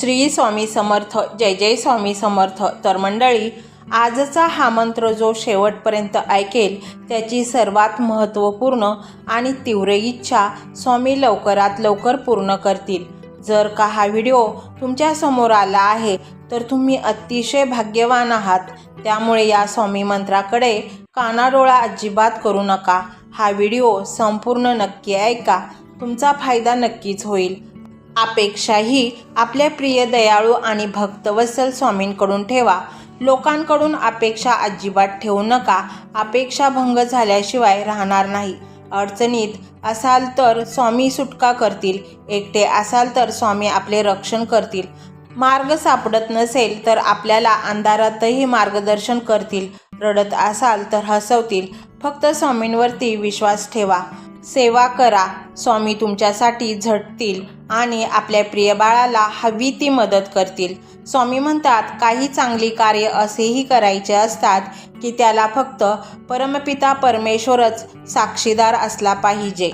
श्री स्वामी समर्थ जय जय स्वामी समर्थ तर मंडळी आजचा हा मंत्र जो शेवटपर्यंत ऐकेल त्याची सर्वात महत्त्वपूर्ण आणि तीव्र इच्छा स्वामी लवकरात लवकर पूर्ण करतील. जर का हा व्हिडिओ तुमच्यासमोर आला आहे तर तुम्ही अतिशय भाग्यवान आहात. त्यामुळे या स्वामी मंत्राकडे कानाडोळा अजिबात करू नका. हा व्हिडिओ संपूर्ण नक्की ऐका. तुमचा फायदा नक्कीच होईल. अपेक्षाही आपल्या प्रिय दयाळू आणि भक्तवत्सल स्वामींकडून ठेवा. लोकांकडून अपेक्षा अजिबात ठेवू नका. अपेक्षा भंग झाल्याशिवाय राहणार नाही. अडचणीत असाल तर स्वामी सुटका करतील. एकटे असाल तर स्वामी आपले रक्षण करतील. मार्ग सापडत नसेल तर आपल्याला अंधारातही मार्गदर्शन करतील. रडत असाल तर हसवतील. फक्त स्वामींवरती विश्वास ठेवा. सेवा करा. स्वामी तुमच्यासाठी झटतील आणि आपल्या प्रिय बाळाला हवी ती मदत करतील. स्वामी म्हणतात काही चांगली कार्य असेही करायचे असतात की त्याला फक्त परमपिता परमेश्वरच साक्षीदार असला पाहिजे.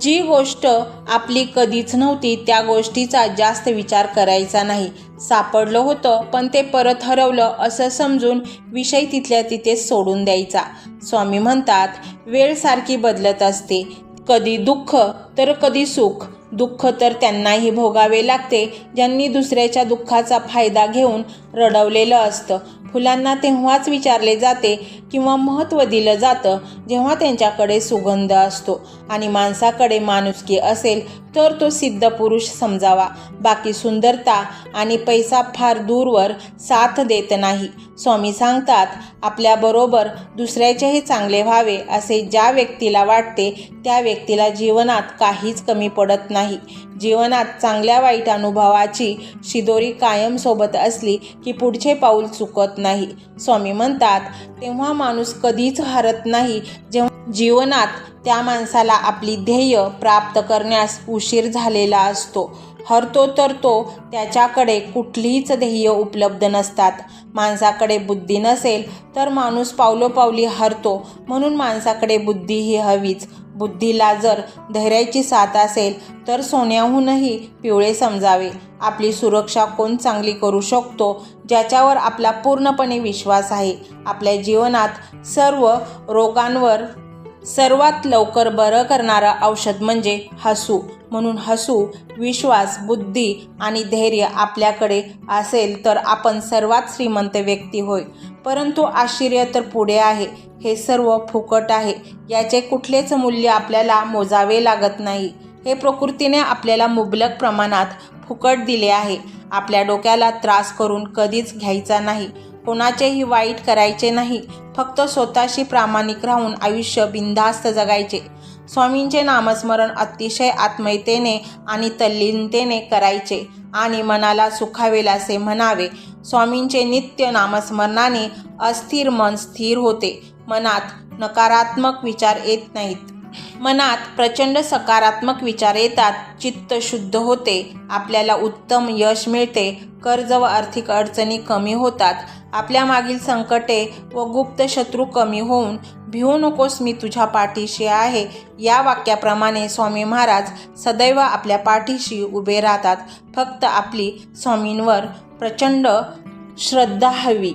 जी गोष्ट आपली कधीच नव्हती त्या गोष्टीचा जास्त विचार करायचा नाही. सापडलं होतं पण ते परत हरवलं असं समजून विषय तिथल्या तिथे सोडून द्यायचा. स्वामी म्हणतात वेळ सारखी बदलत असते. कधी दुःख तर कधी सुख. दुःख तर त्यांनाही भोगावे लागते. ज्यांनी दुसऱ्याच्या दुःखाचा फायदा घेऊन रडवलेलं असतं. फुलांना तेव्हाच विचारले जाते किंवा महत्त्व दिलं जातं जेव्हा त्यांच्याकडे सुगंध असतो. आणि माणसाकडे माणुसकी असेल तर तो सिद्ध पुरुष समजावा. बाकी सुंदरता आणि पैसा फार दूरवर साथ देत नाही. स्वामी सांगतात आपल्याबरोबर दुसऱ्याचेही चांगले व्हावे असे ज्या व्यक्तीला वाटते त्या व्यक्तीला जीवनात काहीच कमी पडत नाही. जीवनात चांगल्या वाईट अनुभवाची शिदोरी कायम सोबत असली की पुढचे पाऊल चुकत नाही. स्वामी म्हणतात तेव्हा माणूस कधीच हरत नाही. जेव्हा जीवनात त्या माणसाला आपली ध्येय प्राप्त करण्यास उशीर झालेला असतो. हरतो तर तो त्याच्याकडे कुठलीच ध्येय उपलब्ध नसतात. माणसाकडे बुद्धी नसेल तर माणूस पावलोपावली हरतो. म्हणून माणसाकडे बुद्धी ही हवीच. बुद्धीला जर धैर्याची साथ असेल तर सोन्याहूनही पिवळे समजावे. आपली सुरक्षा कोण चांगली करू शकतो ज्याच्यावर आपला पूर्णपणे विश्वास आहे? आपल्या जीवनात सर्व रोगांवर सर्वात लवकर बरं करणारं औषध म्हणजे हसू. म्हणून हसू विश्वास बुद्धी आणि धैर्य आपल्याकडे असेल तर आपण सर्वात श्रीमंत व्यक्ती होय. परंतु आश्चर्य तर पुढे आहे. हे सर्व फुकट आहे. याचे कुठलेच मूल्य आपल्याला मोजावे लागत नाही. हे प्रकृतीने आपल्याला मुबलक प्रमाणात फुकट दिले आहे. आपल्या डोक्याला त्रास करून कधीच घ्यायचा नाही. कोणाचेही वाईट करायचे नाही. फक्त स्वतःशी प्रामाणिक राहून आयुष्य बिनधास्त जगायचे. स्वामींचे नामस्मरण अतिशय आत्मयतेने आणि तल्लीनतेने करायचे आणि मनाला सुखावेल असे म्हणावे. स्वामींचे नित्य नामस्मरणाने अस्थिर मन स्थिर होते. मनात नकारात्मक विचार येत नाहीत. मनात प्रचंड सकारात्मक विचार येतात. चित्त शुद्ध होते. आपल्याला उत्तम यश मिळते. कर्ज व आर्थिक अडचणी कमी होतात. आपल्या मागील संकटे व गुप्त शत्रू कमी होऊन भिवू नकोस मी तुझ्या पाठीशी आहे. या वाक्याप्रमाणे स्वामी महाराज सदैव आपल्या पाठीशी उभे राहतात. फक्त आपली स्वामींवर प्रचंड श्रद्धा हवी.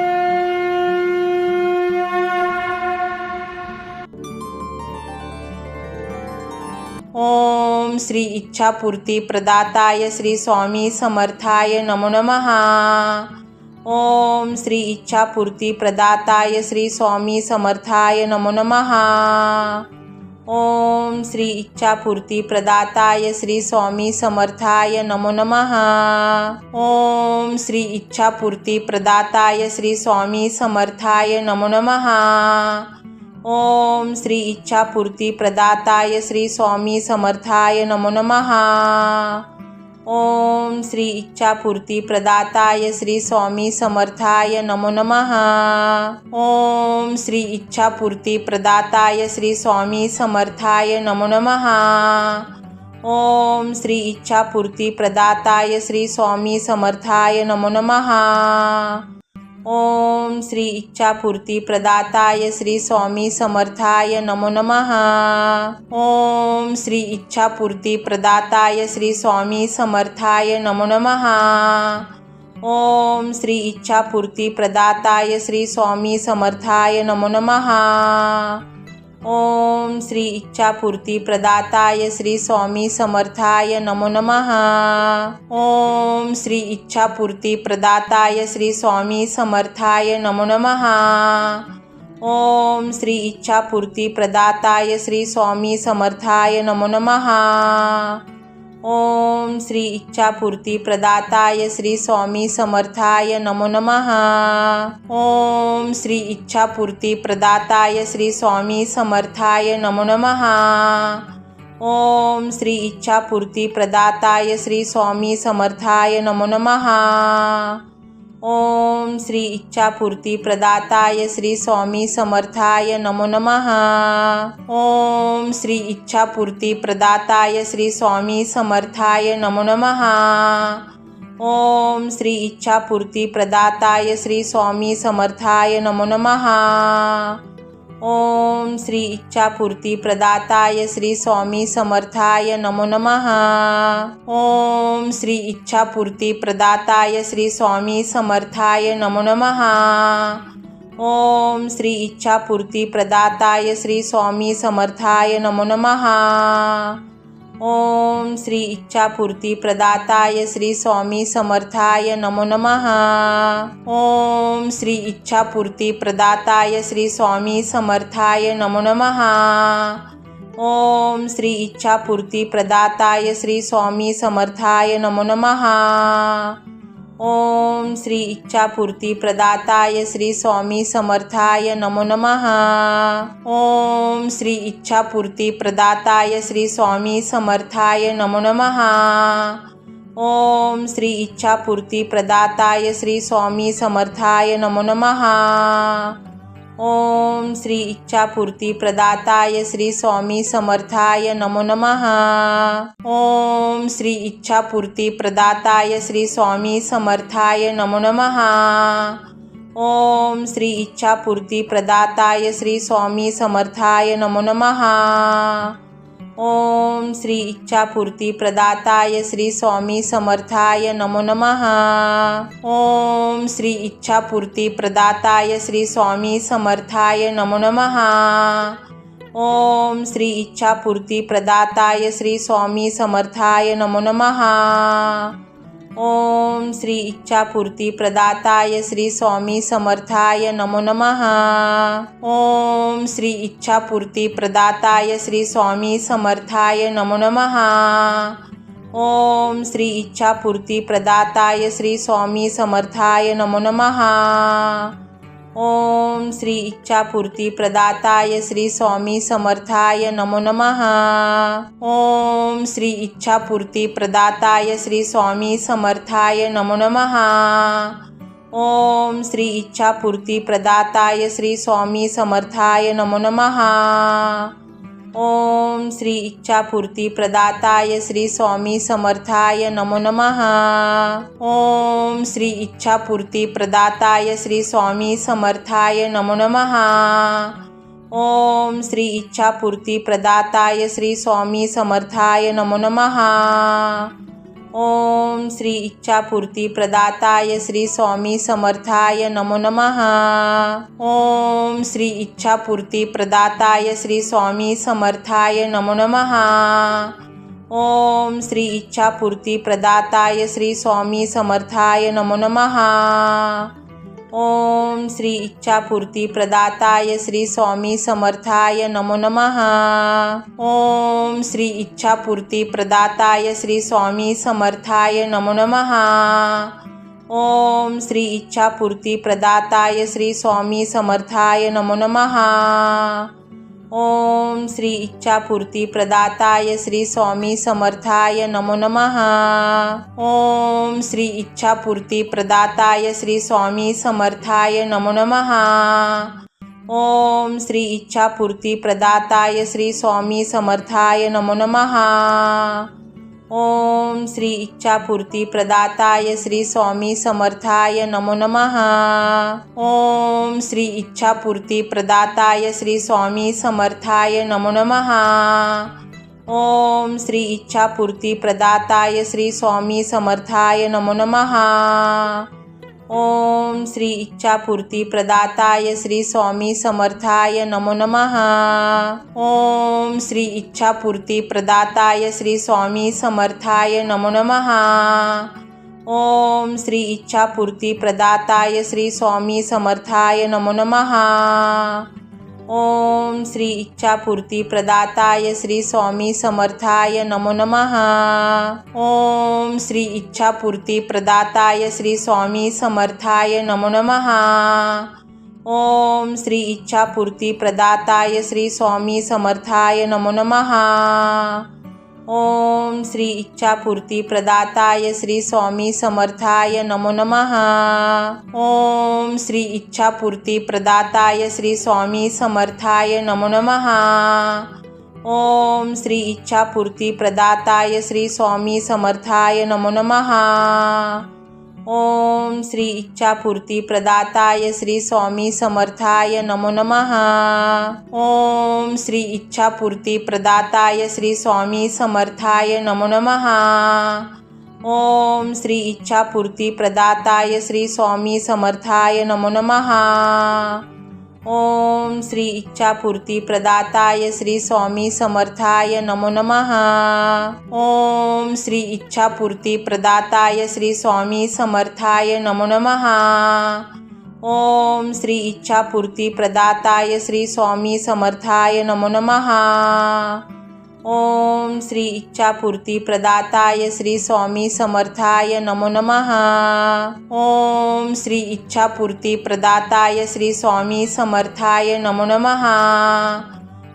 ओम श्री इच्छापूर्ती प्रदाताय श्री स्वामी समर्थाय नमो नमः। ओम श्री इच्छापूर्ती प्रदाताय श्री स्वामी समर्थाय नमो नमः। ओम श्री इच्छापूर्ती प्रदाताय श्री स्वामी समर्थाय नमो नमः। ओम श्री इच्छापूर्ती प्रदाताय श्री स्वामी समर्थाय नमो नमः। ओम श्री इच्छापूर्ती प्रदाताय श्री स्वामी समर्थाय नमो नमः. ओम श्री इच्छापूर्ती प्रदाताय श्री स्वामी समर्थाय नमो नमः. ओम श्री इच्छापूर्ती प्रदाताय श्री स्वामी समर्थाय नमो नमः. ओम श्री इच्छापूर्ती प्रदाताय श्री स्वामी समर्थाय नमो नमः. ओम श्री इच्छापूर्ती प्रदाताय श्री स्वामी समर्थाय नमो नमः. ओम श्री इच्छापूर्ती प्रदाताय श्री स्वामी समर्थाय नमो नमः. ओम श्री इच्छापूर्ती प्रदाताय श्री स्वामी समर्थाय नमो नमः. ओम श्री इच्छापूर्ती प्रदाताय श्री स्वामी समर्थाय नमो नमः. ओम श्री इच्छापूर्ती प्रदाताय श्री स्वामी समर्थाय नमो नमः. ओम श्री इच्छापूर्ती प्रदाताय श्री स्वामी समर्थाय नमो नमः. ओम श्री इच्छापूर्ती प्रदाताय श्री स्वामी समर्थाय नमो नमः. ओम श्री इच्छापूर्ती प्रदाताय श्री स्वामी समर्थाय नमो नमः. ओम श्री इच्छापूर्ती प्रदाताय श्री स्वामी समर्थाय नमो नमः. ओम श्री इच्छापूर्ती प्रदाताय श्री स्वामी समर्थाय नमो नमः. ओम श्री इच्छापूर्ती प्रदाताय श्री स्वामी समर्थाय नमो नमः. ओम श्री इच्छापूर्ती प्रदाताय श्री स्वामी समर्थाय नमो नमः. ओम श्री इच्छापूर्ती प्रदाताय श्री स्वामी समर्थाय नमो नमः. ओम श्री इच्छापूर्ती प्रदाताय श्री स्वामी समर्थाय नमो नमः. ओम श्री इच्छापूर्ती प्रदाताय श्री स्वामी समर्थाय नमो नमः. ओम श्री इच्छापूर्ती प्रदाताय श्री स्वामी समर्थाय नमो नमः. ओम श्री इच्छापूर्ती प्रदाताय श्री स्वामी समर्थाय नमो नमः. ओम श्री इच्छापूर्ती प्रदाताय श्री स्वामी समर्थाय नमो नमः. ओम श्री इच्छापूर्ती प्रदाताय श्री स्वामी समर्थाय नमो नमः. ओम श्री इच्छापूर्ती प्रदाताय श्री स्वामी समर्थाय नमो नमः. ओम श्री इच्छापूर्ती प्रदाताय श्री स्वामी समर्थाय नमो नमः. ओम श्री इच्छापूर्ती प्रदाताय श्री स्वामी समर्थाय नमो नमः. ओम श्री इच्छापूर्ती प्रदाताय श्री स्वामी समर्थाय नमो नमः. ओम श्री इच्छापूर्ती प्रदाताय श्री स्वामी समर्थाय नमो नमः. ओम श्री इच्छापूर्ती प्रदाताय श्री स्वामी समर्थाय नमो नमः. ओम श्री इच्छापूर्ती प्रदाताय श्री स्वामी समर्थाय नमो नमः. ओम श्री इच्छापूर्ती प्रदाताय श्री स्वामी समर्थाय नमो नमः. ओम श्री इच्छापूर्ती प्रदाताय श्री स्वामी समर्थाय नमो नमः. ओम श्री इच्छापूर्ती प्रदाताय श्री स्वामी समर्थाय नमो नमः. ओम श्री इच्छापूर्ती प्रदाताय श्री स्वामी समर्थाय नमो नमः. ओम श्री इच्छापूर्ती प्रदाताय श्री स्वामी समर्थाय नमो नमः. ओम श्री इच्छापूर्ती प्रदाताय श्री स्वामी समर्थाय नमो नमः. ओम श्री इच्छापूर्ती प्रदाताय श्री स्वामी समर्थाय नमो नमः. ओम श्री इच्छापूर्ती प्रदाताय श्री स्वामी समर्थाय नमो नमः। ओम श्री इच्छापूर्ती प्रदाताय श्री स्वामी समर्थाय नमो नमः। ओम श्री इच्छापूर्ती प्रदाताय श्री स्वामी समर्थाय नमो नमः। ओम श्री इच्छापूर्ती प्रदाताय श्री स्वामी समर्थाय नमो नमः. ओम श्री इच्छापूर्ती प्रदाताय श्री स्वामी समर्थाय नमो नमः. ओम श्री इच्छापूर्ती प्रदाताय श्री स्वामी समर्थाय नमो नमः. ओम श्री इच्छापूर्ती प्रदाताय श्री स्वामी समर्थाय नमो नमः. ओम श्री इच्छापूर्ती प्रदाताय श्री स्वामी समर्थाय नमो नमः. ओम श्री इच्छापूर्ती प्रदाताय श्री स्वामी समर्थाय नमो नमः. ओम श्री इच्छापूर्ती प्रदाताय श्री स्वामी समर्थाय नमो नमः. ओम श्री इच्छापूर्ती प्रदाताय श्री स्वामी समर्थाय नमो नमः. ओम श्री इच्छापूर्ती प्रदाताय श्री स्वामी समर्थाय नमो नमः. ओम श्री इच्छापूर्ती प्रदाताय श्री स्वामी समर्थाय नमो नमः. ओम श्री इच्छापूर्ती प्रदाताय श्री स्वामी समर्थाय नमो नमः. ओम श्री इच्छापूर्ती प्रदाताय श्री स्वामी समर्थाय नमो नमः. ओम श्री इच्छापूर्ती प्रदाताय श्री स्वामी समर्थाय नमो नमः. ओम श्री इच्छापूर्ती प्रदाताय श्री स्वामी समर्थाय नमो नमः. ओम श्री इच्छापूर्ती प्रदाताय श्री स्वामी समर्थाय नमो नमः. ओम श्री इच्छापूर्ती प्रदाताय श्री स्वामी समर्थाय नमो नमः. ओम श्री इच्छापूर्ती प्रदाताय श्री स्वामी समर्थाय नमो नमः. ओम श्री इच्छापूर्ती प्रदाताय श्री स्वामी समर्थाय नमो नमः. ओम श्री इच्छापूर्ती प्रदाताय श्री स्वामी समर्थाय नमो नमः. ओम श्री इच्छापूर्ती प्रदाताय श्री स्वामी समर्थाय नमो नमः. ओम श्री इच्छापूर्ती प्रदाताय श्री स्वामी समर्थाय नमो नमः. ओम श्री इच्छापूर्ती प्रदाताय श्री स्वामी समर्थाय नमो नमः. ओम श्री इच्छापूर्ती प्रदाताय श्री स्वामी समर्थाय नमो नमः. ओम श्री इच्छापूर्ती प्रदाताय श्री स्वामी समर्थाय नमो नमः. ओम श्री इच्छापूर्ती प्रदाताय श्री स्वामी समर्थाय नमो नमः. ओम श्री इच्छापूर्ती प्रदाताय श्री स्वामी समर्थाय नमो नमः. ओम श्री इच्छापूर्ती प्रदाताय श्री स्वामी समर्थाय नमो नमः. ओम श्री इच्छापूर्ती प्रदाताय श्री स्वामी समर्थाय नमो नमः. ओम श्री इच्छापूर्ती प्रदाताय श्री स्वामी समर्थाय नमो नमः.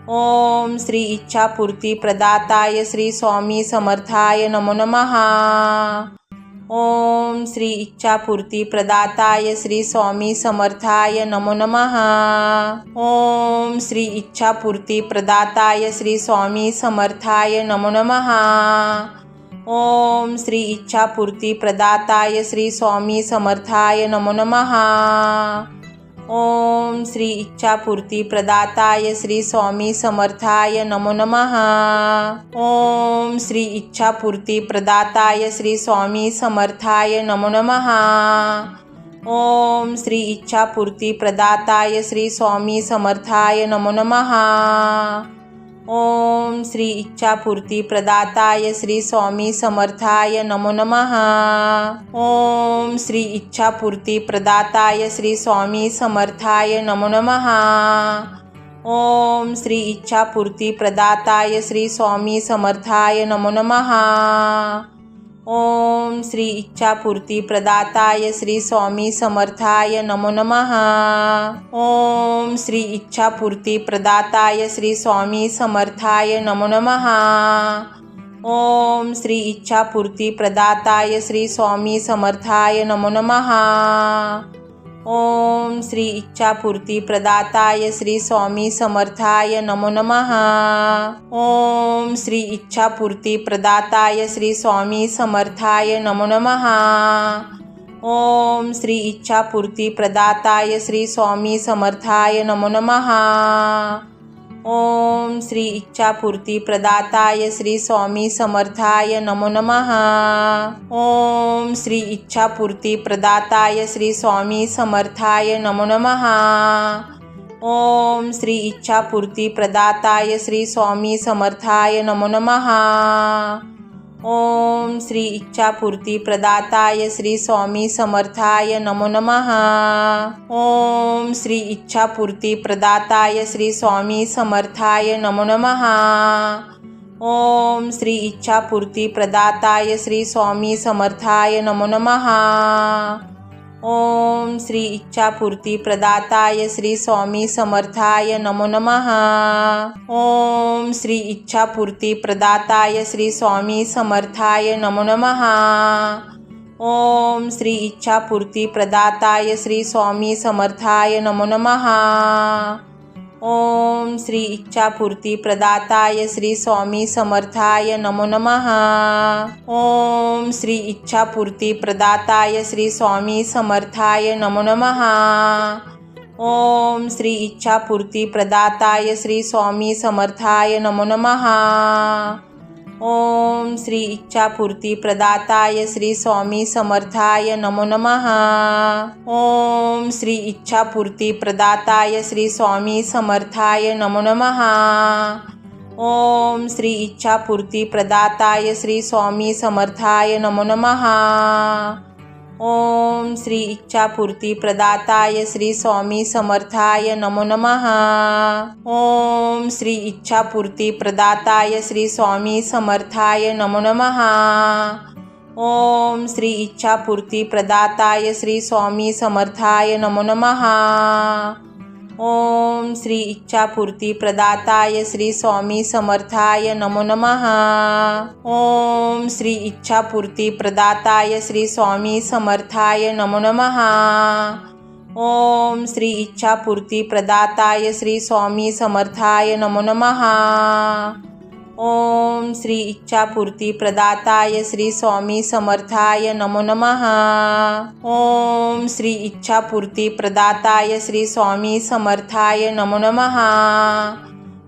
ओम श्री इच्छापूर्ती प्रदाताय श्री स्वामी समर्थाय नमो नमः. ओम श्री इच्छापूर्ती प्रदाताय श्री स्वामी समर्थाय नमो नमः. ओम श्री इच्छापूर्ती प्रदाताय श्री स्वामी समर्थाय नमो नमः. ओम श्री इच्छापूर्ती प्रदाताय श्री स्वामी समर्थाय नमो नमः. ओम श्री इच्छापूर्ती प्रदाताय श्री स्वामी समर्थाय नमो नमः. ओम श्री इच्छापूर्ती प्रदाताय श्री स्वामी समर्थाय नमो नमः. ओम श्री इच्छापूर्ती प्रदाताय श्री स्वामी समर्थाय नमो नमः. ओम श्री इच्छापूर्ती प्रदाताय श्री स्वामी समर्थाय नमो नमः. ओम श्री इच्छापूर्ती प्रदाताय श्री स्वामी समर्थाय नमो नमः. ओम श्री इच्छापूर्ती प्रदाताय श्री स्वामी समर्थाय नमो नमः. ओम श्री इच्छापूर्ती प्रदाताय श्री स्वामी समर्थाय नमो नमः. ओम श्री इच्छापूर्ती प्रदाताय श्री स्वामी समर्थाय नमो नमः. ओम श्री इच्छापूर्ती प्रदाताय श्री स्वामी समर्थाय नमो नमः. ओम श्री इच्छापूर्ती प्रदाताय श्री स्वामी समर्थाय नमो नमः. ओम श्री इच्छापूर्ती प्रदाताय श्री स्वामी समर्थाय नमो नमः. ओम श्री इच्छापूर्ती प्रदाताय श्री स्वामी समर्थाय नमो नमः. ओम श्री इच्छापूर्ती प्रदाताय श्री स्वामी समर्थाय नमो नमः। ओम श्री इच्छापूर्ती प्रदाताय श्री स्वामी समर्थाय नमो नमः। ओम श्री इच्छापूर्ती प्रदाताय श्री स्वामी समर्थाय नमो नमः। ओम श्री इच्छापूर्ती प्रदाताय श्री स्वामी समर्थाय नमो नमः. ओम श्री इच्छापूर्ती प्रदाताय श्री स्वामी समर्थाय नमो नमः. ओम श्री इच्छापूर्ती प्रदाताय श्री स्वामी समर्थाय नमो नमः. ओम श्री इच्छापूर्ती प्रदाताय श्री स्वामी समर्थाय नमो नमः. ओम श्री इच्छापूर्ती प्रदाताय श्री स्वामी समर्थाय नमो नमः. ओम श्री इच्छापूर्ती प्रदाताय श्री स्वामी समर्थाय नमो नमः. ओम श्री इच्छापूर्ती प्रदाताय श्री स्वामी समर्थाय नमो नमः. ओम श्री इच्छापूर्ती प्रदाताय श्री स्वामी समर्थाय नमो नमः. ओम श्री इच्छापूर्ती प्रदाताय श्री स्वामी समर्थाय नमो नमः. ओम श्री इच्छापूर्ती प्रदाताय श्री स्वामी समर्थाय नमो नमः. ओम श्री इच्छापूर्ती प्रदाताय श्री स्वामी समर्थाय नमो नमः. ओम श्री इच्छापूर्ती प्रदाताय श्री स्वामी समर्थाय नमो नमः. ओम श्री इच्छापूर्ती प्रदाताय श्री स्वामी समर्थाय नमो नमः. ओम श्री इच्छापूर्ती प्रदाताय श्री स्वामी समर्थाय नमो नमः. ओम श्री इच्छापूर्ती प्रदाताय श्री स्वामी समर्थाय नमो नमः. ओम श्री इच्छापूर्ती प्रदाताय श्री स्वामी समर्थाय नमो नमः. ओम श्री इच्छापूर्ती प्रदाताय श्री स्वामी समर्थाय नमो नमः. ओम श्री इच्छापूर्ती प्रदाताय श्री स्वामी समर्थाय नमो नमः. ओम श्री इच्छापूर्ती प्रदाताय श्री स्वामी समर्थाय नमो नमः. ओम श्री इच्छापूर्ती प्रदाताय श्री स्वामी समर्थाय नमो नमः.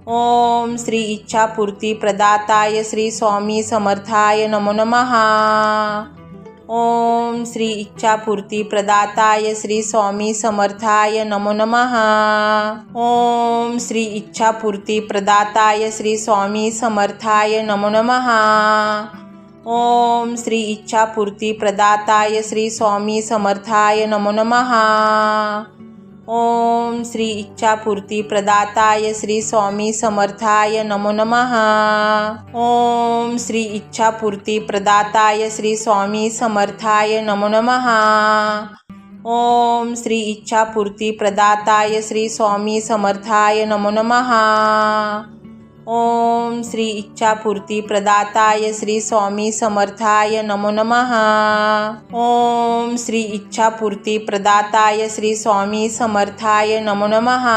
ओम श्री इच्छापूर्ती प्रदाताय श्री स्वामी समर्थाय नमो नमः. ओम श्री इच्छापूर्ती प्रदाताय श्री स्वामी समर्थाय नमो नमः. ओम श्री इच्छापूर्ती प्रदाताय श्री स्वामी समर्थाय नमो नमः. ओम श्री इच्छापूर्ती प्रदाताय श्री स्वामी समर्थाय नमो नमः. ओम श्री इच्छापूर्ती प्रदाताय श्री स्वामी समर्थाय नमो नमः. ओम श्री इच्छापूर्ती प्रदाताय श्री स्वामी समर्थाय नमो नमः. ओम श्री इच्छापूर्ती प्रदाताय श्री स्वामी समर्थाय नमो नमः. ओम श्री इच्छापूर्ती प्रदाताय श्री स्वामी समर्थाय नमो नमः. ओम श्री इच्छापूर्ती प्रदाताय श्री स्वामी समर्थाय नमो नमः.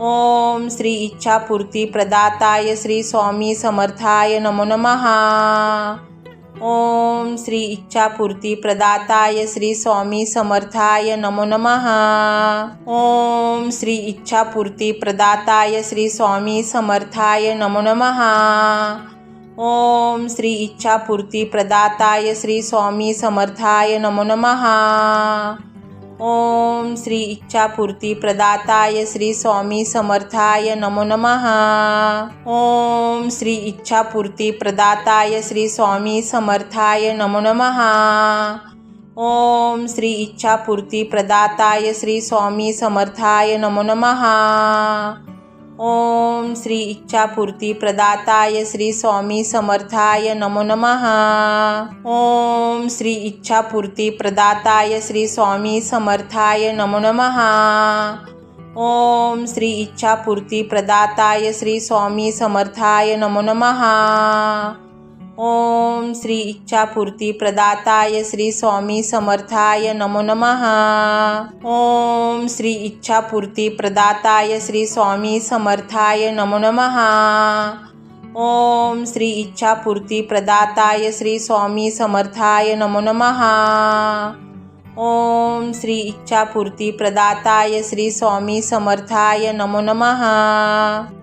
ओम श्री इच्छापूर्ती प्रदाताय श्री स्वामी समर्थाय नमो नमः. ओम श्री इच्छापूर्ती प्रदाताय श्री स्वामी समर्थाय नमो नमः. ओम श्री इच्छापूर्ती प्रदाताय श्री स्वामी समर्थाय नमो नमः. ओम श्री इच्छापूर्ती प्रदाताय श्री स्वामी समर्थाय नमो नमः. ओम श्री इच्छापूर्ती प्रदाताय श्री स्वामी समर्थाय नमो नमः. ओम श्री इच्छापूर्ती प्रदाताय श्री स्वामी समर्थाय नमो नमः. ओम श्री इच्छापूर्ती प्रदाताय श्री स्वामी समर्थाय नमो नमः. ओम श्री इच्छापूर्ती प्रदाताय श्री स्वामी समर्थाय नमो नमः. ओम श्री इच्छापूर्ती प्रदाताय श्री स्वामी समर्थाय नमो नमः. ओम श्री इच्छापूर्ती प्रदाताय श्री स्वामी समर्थाय नमो नमः. ओम श्री इच्छापूर्ती प्रदाताय श्री स्वामी समर्थाय नमो नमः. ओम श्री इच्छापूर्ती प्रदाताय श्री स्वामी समर्थाय नमो नमः. ओम श्री इच्छापूर्ती प्रदाताय श्री स्वामी समर्थाय नमो नमः. ओम श्री इच्छापूर्ती प्रदाताय श्री स्वामी समर्थाय नमो नमः.